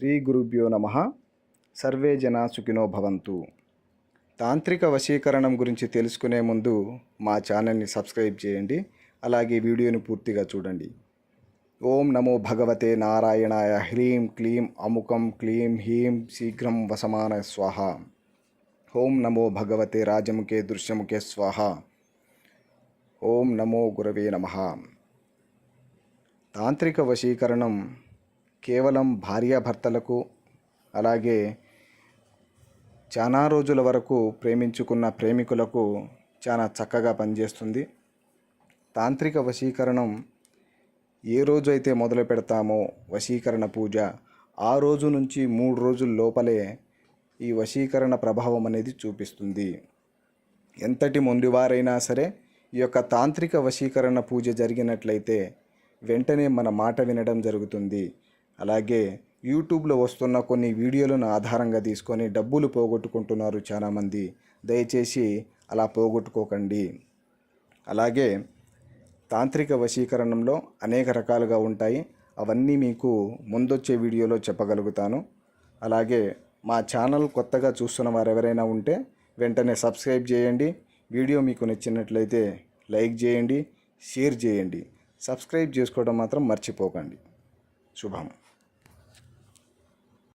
శ్రీ గురుభ్యో నమ. సర్వే జన సుఖినో భవంతు. తాంత్రిక వశీకరణం గురించి తెలుసుకునే ముందు మా ఛానల్ని సబ్స్క్రైబ్ చేయండి. అలాగే వీడియోని పూర్తిగా చూడండి. ఓం నమో భగవతే నారాయణాయ. హ్రీం క్లీం అముకం క్లీం హీం శీఘ్రం వసమాన స్వాహ. ఓం నమో భగవతే రాజముఖే దృశ్యముఖే స్వాహ. ఓం నమో గురవే నమః. తాంత్రిక వశీకరణం కేవలం భార్యాభర్తలకు అలాగే చాలా రోజుల వరకు ప్రేమించుకున్న ప్రేమికులకు చాలా చక్కగా పనిచేస్తుంది. తాంత్రిక వశీకరణం ఏ రోజు అయితే మొదలు పెడతామో వశీకరణ పూజ ఆ రోజు నుంచి మూడు రోజుల లోపలే ఈ వశీకరణ ప్రభావం అనేది చూపిస్తుంది. ఎంతటి మొండివారైనా సరే ఈ యొక్క తాంత్రిక వశీకరణ పూజ జరిగినట్లయితే వెంటనే మన మాట వినడం జరుగుతుంది. అలాగే యూట్యూబ్లో వస్తున్న కొన్ని వీడియోలను ఆధారంగా తీసుకొని డబ్బులు పోగొట్టుకుంటున్నారు చాలామంది. దయచేసి అలా పోగొట్టుకోకండి. అలాగే తాంత్రిక వశీకరణంలో అనేక రకాలుగా ఉంటాయి. అవన్నీ మీకు ముందొచ్చే వీడియోలో చెప్పగలుగుతాను. అలాగే మా ఛానల్ కొత్తగా చూస్తున్న వారు ఎవరైనా ఉంటే వెంటనే సబ్స్క్రైబ్ చేయండి. వీడియో మీకు నచ్చినట్లయితే లైక్ చేయండి షేర్ చేయండి. సబ్స్క్రైబ్ చేసుకోవడం మాత్రం మర్చిపోకండి. శుభం